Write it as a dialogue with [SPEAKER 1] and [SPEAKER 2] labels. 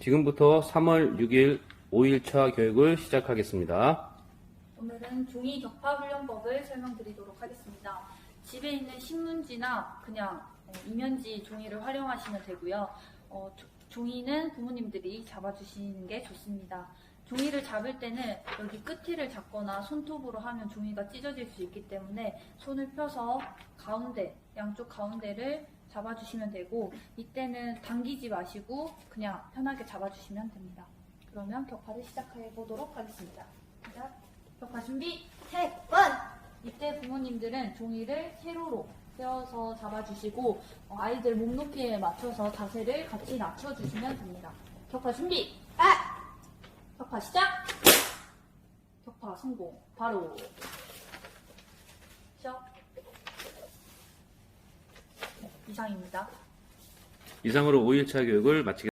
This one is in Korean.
[SPEAKER 1] 지금부터 3월 6일 5일차 교육을 시작하겠습니다.
[SPEAKER 2] 오늘은 종이 격파 훈련법을 설명드리도록 하겠습니다. 집에 있는 신문지나 그냥 어, 이면지 종이를 활용하시면 되고요. 어, 조- 종이는 부모님들이 잡아주시는 게 좋습니다. 종이를 잡을 때는 여기 끝을 잡거나 손톱으로 하면 종이가 찢어질 수 있기 때문에 손을 펴서 가운데, 양쪽 가운데를 잡아주시면 되고 이때는 당기지 마시고 그냥 편하게 잡아주시면 됩니다. 그러면 격파를 시작해 보도록 하겠습니다. 시작. 격파 준비 셋 원! 이때 부모님들은 종이를 세로로 세워서 잡아주시고 어, 아이들 몸 높이에 맞춰서 자세를 같이 낮춰주시면 됩니다. 격파 준비 아! 격파 시작! 격파 성공 바로 시작 이상입니다.
[SPEAKER 1] 이상으로 5일차 교육을 마치겠습니다.